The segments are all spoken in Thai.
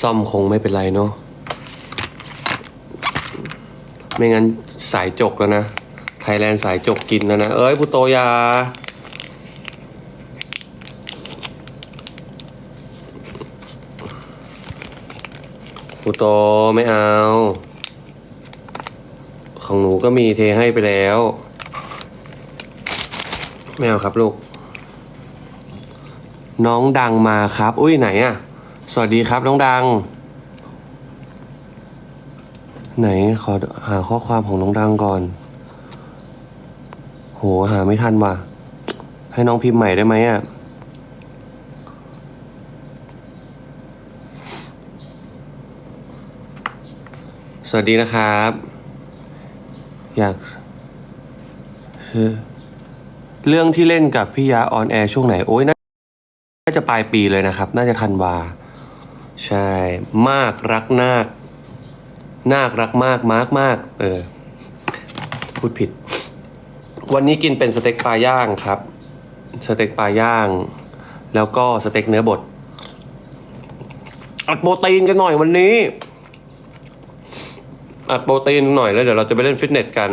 ซ่อมคงไม่เป็นไรเนาะไม่งั้นสายจกแล้วนะ ไทยแลนด์สายจกกินแล้วนะ เอ้ยพุโตอยาพุโตไม่เอา ของหนูก็มีเทให้ไปแล้ว ไม่เอาครับลูก น้องดังมาครับ อุ้ยไหนอะ สวัสดีครับน้องดัง ไหนขอหาข้อความของน้องดังก่อน โหหาไม่ทันว่ะ ให้น้องพิมพ์ใหม่ได้ไหมอะสวัสดีนะครับ อยากคือเรื่องที่เล่นกับพี่ยาออนแอร์ช่วงไหน โอ้ยน่าน่าจะปลายปีเลยนะครับ น่าจะทันวา ใช่ มากรักนาค นาครักมากมากมากเออ พูดผิด วันนี้กินเป็นสเต็กปลาย่างครับ สเต็กปลาย่าง แล้วก็สเต็กเนื้อบด อัดโปรตีนกันหน่อยวันนี้ อัดโปรตีนหน่อยแล้วเดี๋ยวเราจะไปเล่นฟิตเนสกัน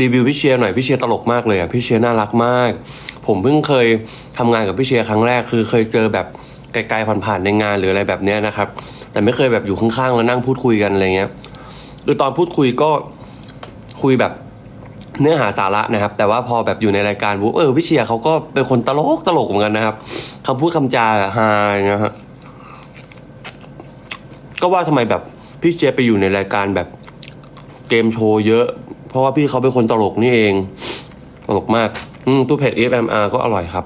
รีวิวพี่เชียร์หน่อยพี่เชียร์ตลกมากเลยอะพี่เชียร์น่ารักมาก ผมเพิ่งเคยทำงานกับพี่เชียร์ครั้งแรก คือเคยเจอแบบไกลๆผ่านๆในงานหรืออะไรแบบเนี้ยนะครับ แต่ไม่เคยแบบอยู่ข้างๆแล้วนั่งพูดคุยกันอะไรเงี้ยคือตอนพูดคุยก็คุยแบบเนื้อหาสาระนะครับ แต่ว่าพอแบบอยู่ในรายการวูเออพี่เชียร์เขาก็เป็นคนตลกตลกเหมือนกันนะครับคำพูดคำจาฮาอย่างเงี้ยฮะก็ว่าทำไมแบบพี่เชียร์ไปอยู่ในรายการแบบเกมโชว์เยอะ เพราะว่าพี่เขาเป็นคนตลกนี่เอง ตลกมาก อืมตู้เผ็ด FMR ก็อร่อยครับ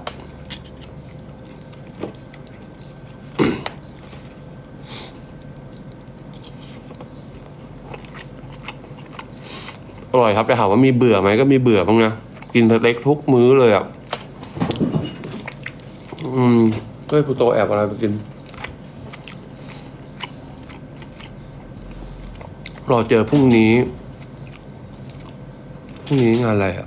อร่อยครับแต่ถามว่ามีเบื่อไหมก็มีเบื่อบ้างนะ กินสเต็กทุกมื้อเลยอะ อืมก็ให้ผู้โตแอบอะไรไปกินรอเจอพรุ่งนี้ พรุ่งนี้งานอะไรอะ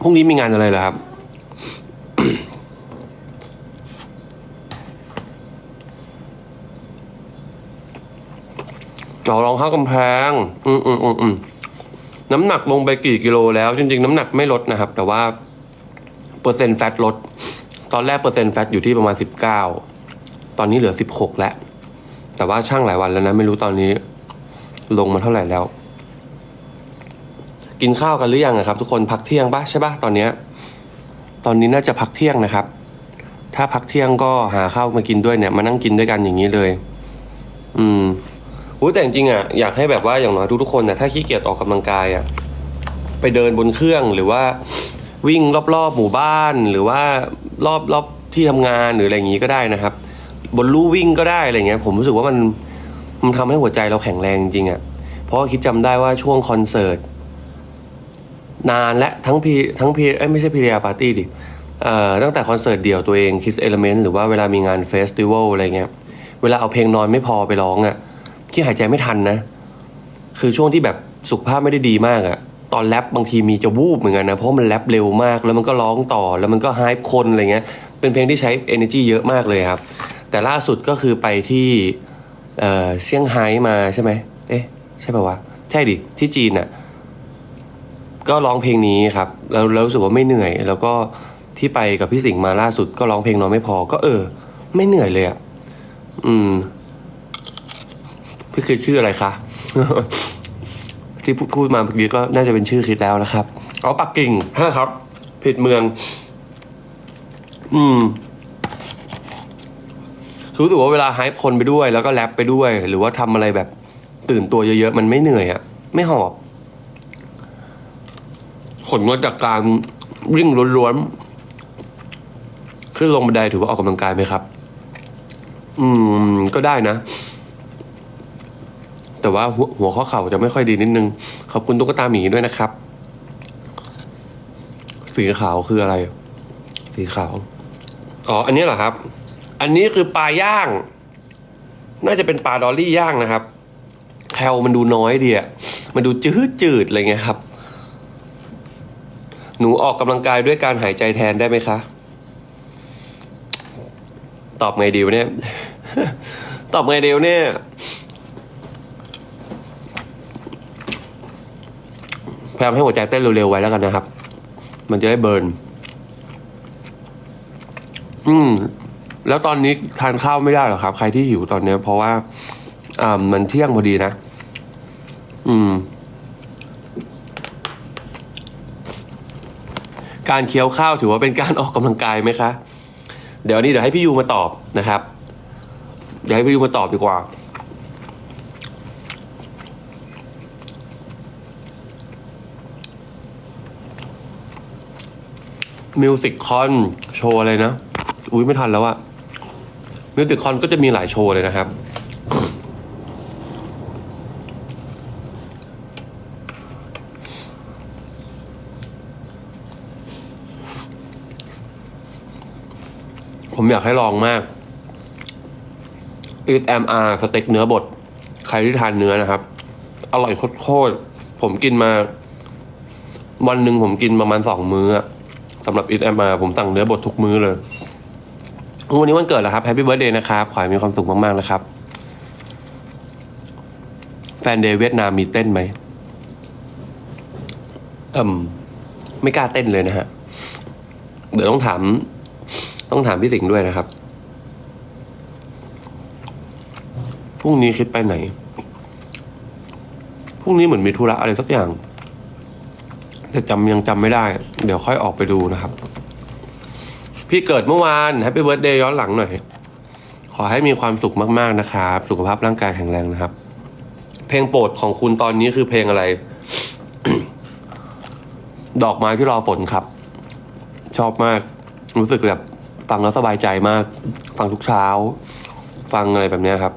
พรุ่งนี้มีงานอะไรเหรอครับเราลองข้ากำแพง อืมอืมอืมอืมน้ำหนักลงไปกี่กิโลแล้ว จริง ๆ น้ำหนักไม่ลดนะครับ แต่ว่า เปอร์เซ็นต์แฟตลด ตอนแรกเปอร์เซ็นต์แฟตอยู่ที่ประมาณสิบเก้า ตอนนี้เหลือสิบหกแล้ว แต่ว่าช่างหลายวันแล้วนะ ไม่รู้ตอนนี้ ลงมาเท่าไหร่แล้ว กินข้าวกันหรือยังอะครับ ทุกคนพักเที่ยงปะใช่ปะตอนเนี้ยตอนนี้น่าจะพักเที่ยงนะครับ ถ้าพักเที่ยงก็หาข้าวมากินด้วยเนี่ย มานั่งกินด้วยกันอย่างนี้เลย อืมอู้แต่จริงๆอะอยากให้แบบว่าอย่างน้อยทุกๆคนน่ะถ้าขี้เกียจออกกำลังกายอะไปเดินบนเครื่องหรือว่าวิ่งรอบๆหมู่บ้าน หรือว่ารอบรอบที่ทำงานหรืออะไรอย่างนี้ก็ได้นะครับ บนลู่วิ่งก็ได้อะไรเงี้ย ผมรู้สึกว่ามัน มันทำให้หัวใจเราแข็งแรงจริงๆอะ เพราะคิดจำได้ว่าช่วงคอนเสิร์ตนานและทั้งพีทั้งพีเอ้ไม่ใช่พีเรียปาร์ตี้ดิเอ่อตั้งแต่คอนเสิร์ตเดี่ยวตัวเอง Kiss Element หรือว่าเวลามีงานเฟสติวัลอะไรเงี้ย เวลาเอาเพลงนอนไม่พอไปร้องอะ่ะที่หายใจไม่ทันนะ คือช่วงที่แบบสุขภาพไม่ได้ดีมากอะ่ะตอนแรปบางทีมีจะวูบเหมือนกันนะ เพราะมันแรปเร็วมาก แล้วมันก็ร้องต่อแล้วมันก็ไฮป์คนอะไรเงี้ยเป็นเพลงที่ใช้ energy เยอะมากเลยครับ แต่ล่าสุดก็คือไปที่ เอ่อเซี่ยงไฮ้มาใช่ไหมเอ๊ะใช่ป่าวะใช่ดิที่จีนอะก็ร้องเพลงนี้ครับแล้วแล้วรู้สึกว่าไม่เหนื่อย แล้วก็ที่ไปกับพี่สิงห์มาล่าสุด ก็ร้องเพลงนอนไม่พอ ก็เออ ไม่เหนื่อยเลยอะอืม พี่คือชื่ออะไรคะที่พูดพูดมาเมื่อกี้ก็น่าจะเป็นชื่อคิดแล้วนะครับอ๋อปักกิ่งฮะครับ ผิดเมือง อืม คือรู้สึกว่าเวลาไฮป์คนไปด้วย แล้วก็แรปไปด้วย หรือว่าทำอะไรแบบตื่นตัวเยอะๆ มันไม่เหนื่อยอะไม่หอบผลมาจากการวิ่งล้วนๆ ขึ้นลงบันไดถือว่าออกกำลังกายไหมครับ อืม ก็ได้นะ แต่ว่าหัวข้อเข่าจะไม่ค่อยดีนิดนึง ขอบคุณตุ๊กตาหมีด้วยนะครับ สีขาวคืออะไร สีขาว อ๋อ อันนี้เหรอครับ อันนี้คือปลาย่าง น่าจะเป็นปลาดอลลี่ย่างนะครับแคลมันดูน้อยดีอะมันดูจืดจืดๆอะไรเงี้ยครับ หนูออกกำลังกายด้วยการหายใจแทนได้ไหมคะ ตอบไงดีวะเนี่ย ตอบไงเดียวเนี่ย พยายามให้หัวใจเต้นเร็วๆไว้แล้วกันนะครับ มันจะได้เบิร์น อืม แล้วตอนนี้ทานข้าวไม่ได้หรอครับ ใครที่หิวตอนเนี้ย เพราะว่าอ่ามันเที่ยงพอดีนะ อืม การเคี้ยวข้าวถือว่าเป็นการออกกำลังกายไหมคะ เดี๋ยวนี้เดี๋ยวให้พี่ยูมาตอบนะครับ เดี๋ยวให้พี่ยูมาตอบดีกว่ามิวสิกคอนโชว์อะไรนะ อุ้ยไม่ทันแล้วอะ มิวสิกคอนก็จะมีหลายโชว์เลยนะครับ ผมอยากให้ลองมาก Eat MR สเต็กเนื้อบด ใครที่ทานเนื้อนะครับ อร่อยโคตรๆผมกินมา วันหนึ่งผมกินประมาณสองมื้อสำหรับ Eat MR ผมสั่งเนื้อบดทุกมื้อเลย วันนี้วันเกิดแล้วครับ Happy Birthday นะครับ ขอให้มีความสุขมาก ๆ นะครับ แฟนเดย์เวียดนามมีเต้นไหมเอืมไม่กล้าเต้นเลยนะฮะ เดี๋ยวต้องถาม ต้องถามพี่สิงห์ด้วยนะครับ พรุ่งนี้คิดไปไหน พรุ่งนี้เหมือนมีธุระอะไรสักอย่าง แต่จำยังจำไม่ได้ เดี๋ยวค่อยออกไปดูนะครับ พี่เกิดเมื่อวานแฮปปี้เบิร์ดเดย์ย้อนหลังหน่อย ขอให้มีความสุขมากๆนะครับ สุขภาพร่างกายแข็งแรงนะครับ เพลงโปรดของคุณตอนนี้คือเพลงอะไร ดอกไม้ที่รอฝนครับ ชอบมาก รู้สึกแบบฟังแล้วสบายใจมาก ฟังทุกเช้า ฟังอะไรแบบนี้ครับ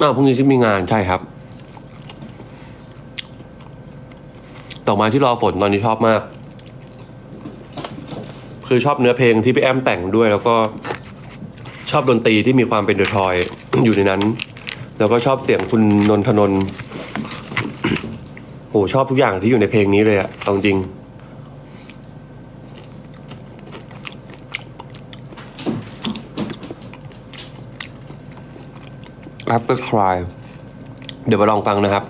อ้าวพรุ่งนี้ที่มีงานใช่ครับดอกไม้ที่รอฝนตอนนี้ชอบมาก คือชอบเนื้อเพลงที่พี่แอมแต่งด้วย แล้วก็ชอบดนตรีที่มีความเป็นเดอะทอย อยู่ในนั้น แล้วก็ชอบเสียงคุณนนทนนโหชอบทุกอย่างที่อยู่ในเพลงนี้เลยอะเอาจริง After Cry เดี๋ยวมาลองฟังนะครับ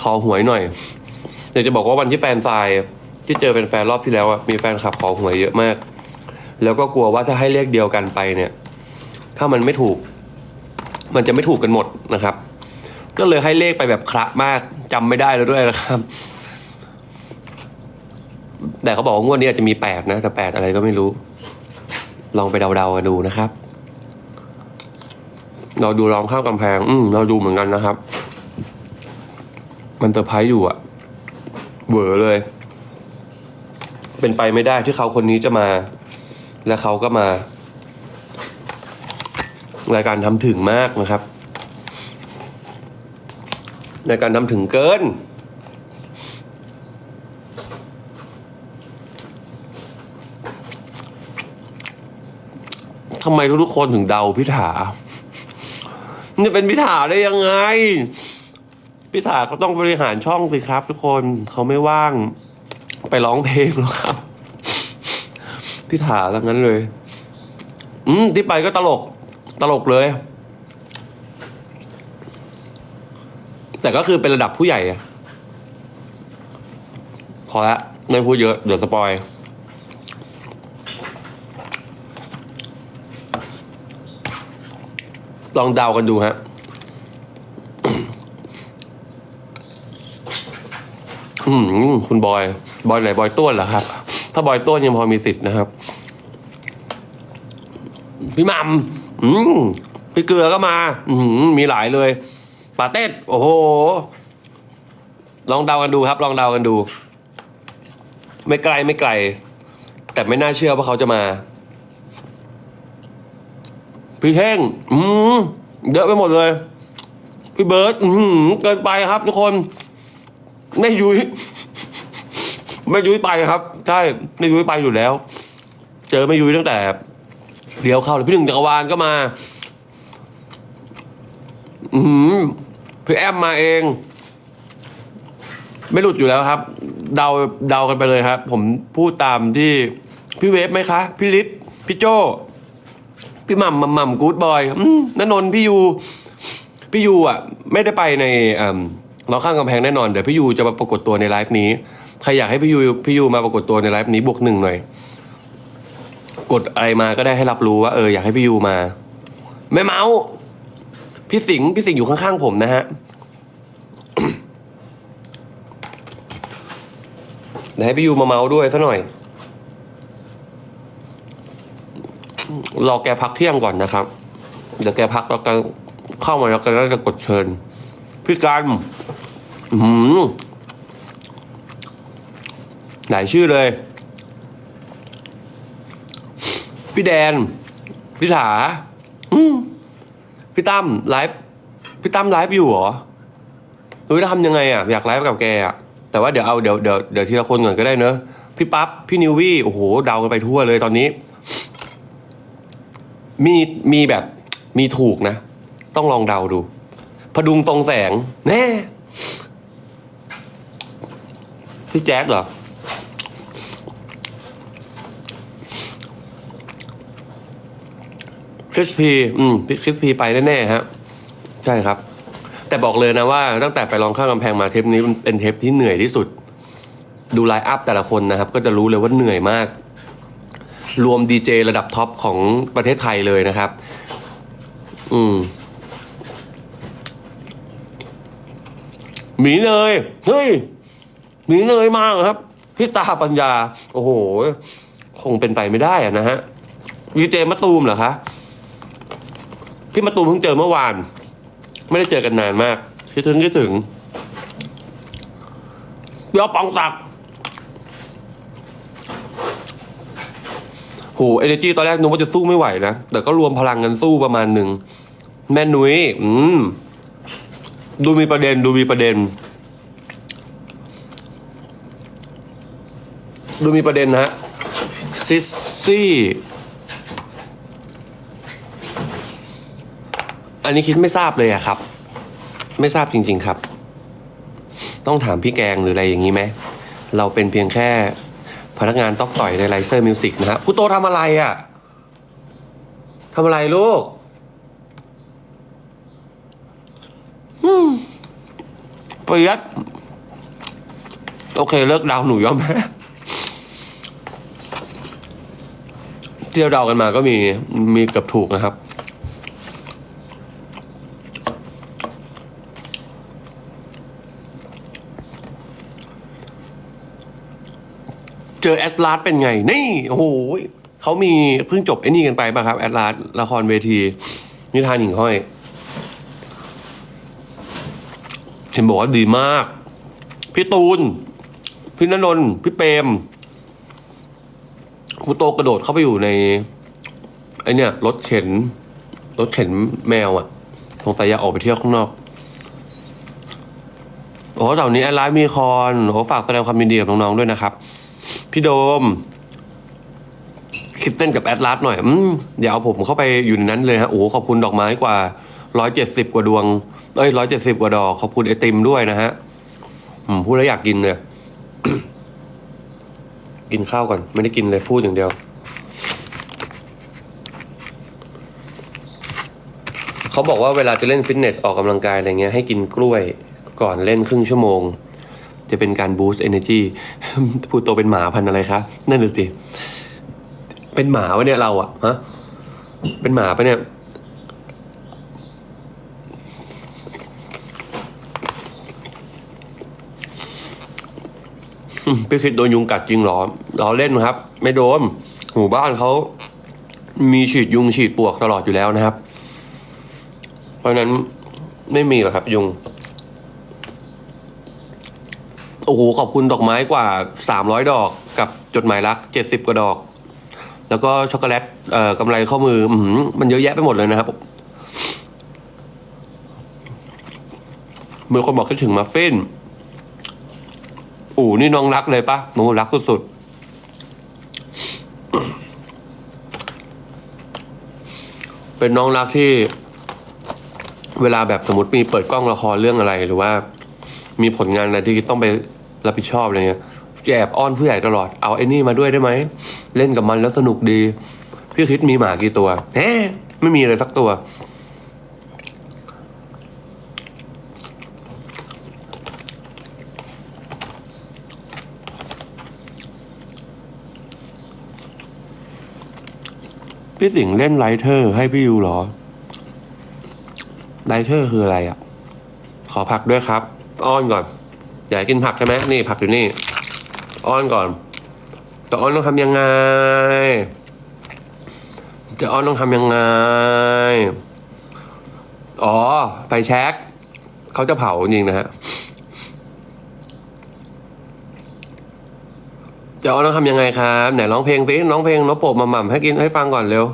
ขอหวยหน่อย เดี๋ยวจะบอกว่าวันที่แฟนทราย ที่เจอเป็นแฟนรอบที่แล้วอะมีแฟนคลับขอหวยเยอะมาก แล้วก็กลัวว่าถ้าให้เลขเดียวกันไปเนี่ย ถ้ามันไม่ถูก มันจะไม่ถูกกันหมดนะครับ ก็เลยให้เลขไปแบบคละมากจำไม่ได้แล้วด้วยนะครับ แต่เขาบอกว่างวดนี้อาจจะมีแปดนะ แต่แปดอะไรก็ไม่รู้ ลองไปเดาๆกันดูนะครับ เราดูลองข้ามกำแพง อืมเราดูเหมือนกันนะครับ มันเตอร์ไพรส์อยู่อะเวอเลย เป็นไปไม่ได้ที่เขาคนนี้จะมา และเขาก็มา รายการทำถึงมากนะครับรายการทำถึงเกิน ทำไมทุกคนถึงเดาพิธาจะเป็นพิธาได้ยังไง พิธาเขาต้องบริหารช่องสิครับทุกคนเขาไม่ว่าง ไปร้องเพลงหรอกครับพิธาทั้งนั้นเลย อืมที่ไปก็ตลก ตลกเลย แต่ก็คือเป็นระดับผู้ใหญ่อะพอละไม่พูดเยอะ เดี๋ยวสปอยลองเดากันดูฮะอืมคุณบอย บอยไหนบอยต้วนเหรอครับ ถ้าบอยต้วนยังพอมีสิทธิ์นะครับ พี่มัมอืมพี่เกลือก็มา อืมีหลายเลยปาเต้โอ้โห ลองเดากันดูครับ ลองเดากันดู ไม่ไกลไม่ไกล แต่ไม่น่าเชื่อว่าเขาจะมา พี่เท่ง อืมเยอะไปหมดเลย พี่เบิร์ตเกินไปครับทุกคนแม่ยุ้ย แม่ยุ้ยไปครับใช่แม่ยุ้ยไปอยู่แล้ว เจอแม่ยุ้ยตั้งแต่เดี๋ยวเข้าเลยพี่หนึ่งจักรวาลก็มา อือหือพี่แอมมาเอง ไม่หลุดอยู่แล้วครับ เดาเดากันไปเลยครับ ผมพูดตามที่พี่เวฟไหมคะพี่ลิศพี่โจพี่หม่ำหม่ำหม่ำกู๊ดบอยนนนพี่ยูพี่ยูอะ ไม่ได้ไปในเอ่อเราข้างกำแพงแน่นอน เดี๋ยวพี่ยูจะมาปรากฏตัวในไลฟ์นี้ ใครอยากให้พี่ยูพี่ยูมาปรากฏตัวในไลฟ์นี้บวกหนึ่งหน่อย กดอะไรมาก็ได้ให้รับรู้ว่าเอออยากให้พี่ยูมา แม่เมาส์พี่สิงห์พี่สิงห์อยู่ข้างๆผมนะฮะเดี๋ยวให้พี่ยูมาเมาส์ด้วยซะหน่อย รอแกพักเที่ยงก่อนนะครับ เดี๋ยวแกพักแล้วก็เข้ามาแล้วก็จะกดเชิญ พี่กัน อื้อ หือหลายชื่อเลย พี่แดน พี่ถาพี่ตั้มไลฟ์พี่ตั้มไลฟ์อยู่เหรอหนูจะทำยังไงอะอยากไลฟ์กับแกอะแต่ว่าเดี๋ยวเอาเดี๋ยวเดี๋ยวเดี๋ยวทีละคนก่อนก็ได้เนอะพี่ปั๊บพี่นิววี่โอ้โหเดากันไปทั่วเลยตอนนี้ มีมีแบบมีถูกนะ ต้องลองเดาดู พดุงตรงแสง แน่ พี่แจ๊คเหรอ ริสพีอืมคริสพีไปแน่ๆฮะใช่ครับ แต่บอกเลยนะว่าตั้งแต่ไปลองข้ามกำแพงมาเทปนี้เป็นเทปที่เหนื่อยที่สุด ดูไลน์อัพแต่ละคนนะครับ ก็จะรู้เลยว่าเหนื่อยมาก รวมดีเจระดับท็อปของประเทศไทยเลยนะครับ อืมหมีเนยเฮ้ยหมีเนยมากครับพี่ตาปัญญา โอ้โห คงเป็นไปไม่ได้อะนะฮะดีเจมะตูมเหรอคะ พี่มะตูมเพิ่งเจอเมื่อวาน ไม่ได้เจอกันนานมากคิดถึงคิดถึงเดี๋ยวปองศักดิ์โหเอเนจีตอนแรกนึกว่าจะสู้ไม่ไหวนะ แต่ก็รวมพลังกันสู้ประมาณหนึ่ง แม่นุ้ยอืม ดูมีประเด็น ดูมีประเด็น ดูมีประเด็นนะฮะซิสซี่ อันนี้คิดไม่ทราบเลยอะครับ ไม่ทราบจริง ๆครับ ต้องถามพี่แกงหรืออะไรอย่างนี้ไหมเราเป็นเพียงแค่พนักงานตอกต่อยในไลเซอร์มิวสิกนะฮะคุณโตทำอะไรอะทำอะไรลูกอืมเฟียสโอเคเลิกเดาหนูยอมแพ้ที่เราเดากันมาก็มีมีเกือบถูกนะครับ เจอแอดลาสเป็นไง นี่ โอ้โหเขามีเพิ่งจบไอ้นี่กันไปป่ะครับแอดลาสละครเวที นิทานหญิงห้อยเห็นบอกว่าดีมาก พี่ตูน พี่นนท์พี่เปรมคุณโตกระโดดเข้าไปอยู่ในไอเนี่ยรถเข็น รถเข็นแมวอะ่ะสงสัยอยากออกไปเที่ยวข้างนอก โอ้เสาร์นี้แอดไลน์มีคอน โอ้ฝากแสดงความยินดีกับน้องๆด้วยนะครับ พี่โดม คิดเต้นกับแอดลาสหน่อยอเดี๋ยวเอาผมเข้าไปอยู่ในนั้นเลยฮะโอ้ขอบคุณดอกไม้กว่าร้อยเจ็ดสิบกว่าดวง เอ้ยร้อยเจ็ดสิบกว่าดอก ขอบคุณไอติมด้วยนะฮะพูดแล้วอยากกินเลย กินข้าวก่อน ไม่ได้กินเลยพูดอย่างเดียว เขาบอกว่าเวลาจะเล่นฟิตเนสออกกำลังกายอะไรเงี้ยให้กินกล้วยก่อนเล่นครึ่งชั่วโมง จะเป็นการบูสต์เอเนจีพูดโตเป็นหมาพันอะไรคะ นั่นน่ะสิ เป็นหมาวะเนี่ยเราอะฮะ เป็นหมาปะเนี่ยพี่คิดโดนยุงกัดจริงเหรอล้อเล่นครับ ไม่โดนหมู่บ้านเขามีฉีดยุงฉีดปลวกตลอดอยู่แล้วนะครับ เพราะนั้นไม่มีหรอกครับยุง โอ้โหขอบคุณดอกไม้กว่าสามร้อยดอกกับจดหมายรักเจ็ดสิบกว่าดอก แล้วก็ช็อกโกแลตเอ่อกำไรข้อมืออืมันเยอะแยะไปหมดเลยนะครับมีคนบอกคิดถึงมัฟฟินอู๋นี่น้องรักเลยปะหนูรักสุดๆ เป็นน้องรักที่ เวลาแบบสมมติมีเปิดกล้องละครเรื่องอะไรหรือว่า มีผลงานอะไรที่ต้องไป รับผิดชอบอะไรเงี้ยจะแอบอ้อนผู้ใหญ่ตลอดเอาไอ้นี่มาด้วยได้ไหมเล่นกับมันแล้วสนุกดี พี่คิดมีหมากี่ตัวเฮ้ไม่มีเลยสักตัว พี่สิงเล่นไลเทอร์ ให้พี่ยูเหรอไลเทอร์คืออะไรอะ ขอผักด้วยครับ อ้อนก่อน อยากกินผักใช่ไหมนี่ผักอยู่นี่ อ้อนก่อนจะอ้อนต้องทำยังไง จะอ้อนต้องทำยังไง อ๋อไฟแช็กเขาจะเผาจริงนะฮะจะอ้อนต้องทำยังไงครับไหนร้องเพลงสิร้องเพลงนกโปบมาหม่ำให้กินให้ฟังก่อนเร็ว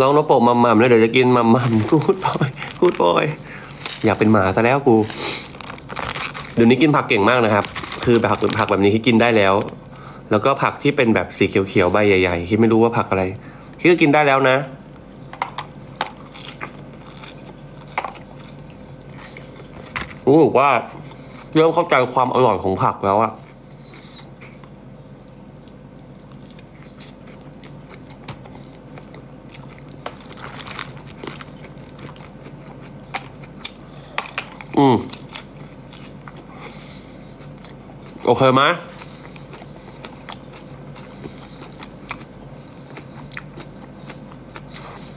ลองนกโปกมัมมัมแล้วเดี๋ยวจะกินมัมมัมกูดบอยกูดบอย อยากเป็นหมาซะแล้วกู เดี๋ยวนี้กินผักเก่งมากนะครับ คือผักผักแบบนี้ที่กินได้แล้ว แล้วก็ผักที่เป็นแบบสีเขียวๆใบใหญ่ ๆ ที่ไม่รู้ว่าผักอะไรที่ก็กินได้แล้วนะ รู้สึกว่าเริ่มเข้าใจความอร่อยของผักแล้วอะ เคไหม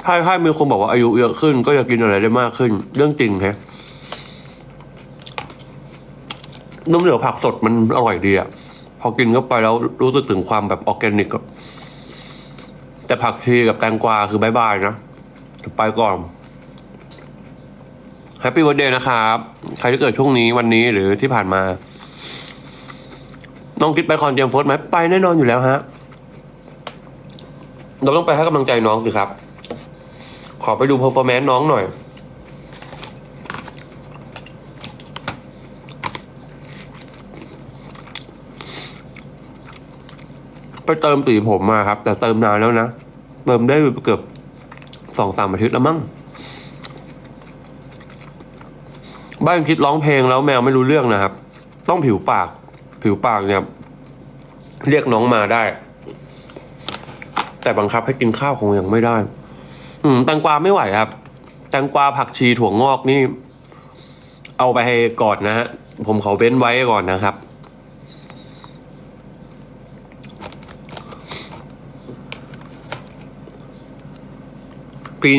ถ้าถ้ามีคนบอกว่าอายุเยอะขึ้น ก็จะกินอะไรได้มากขึ้น เรื่องจริงแฮะน้ำเหลือผักสดมันอร่อยดีอะพอกินเข้าไปแล้วรู้สึกถึงความแบบออร์แกนิกอะแต่ผักชีกับแตงกวาคือบายบายนะไปก่อนแฮปปี้วันเดย์นะครับ ใครที่เกิดช่วงนี้วันนี้หรือที่ผ่านมา น้องคิดไปคอนเตรียมโฟสไหมไปแน่นอนอยู่แล้วฮะ เราต้องไปให้กำลังใจน้องสิครับ ขอไปดูเพอร์ฟอร์แมนซ์น้องหน่อย ไปเติมตีผมมาครับ แต่เติมนานแล้วนะ เติมได้เกือบสองสามอาทิตย์แล้วมั้งบ้านคิดร้องเพลงแล้วแมวไม่รู้เรื่องนะครับ ต้องผิวปาก ผิวปากเนี่ย เรียกน้องมาได้ แต่บังคับให้กินข้าวคงยังไม่ได้ อืมแตงกวาไม่ไหวครับแตงกวาผักชีถั่วงอกนี่ เอาไปให้ก่อนนะฮะผมขอเว้นไว้ก่อนนะครับ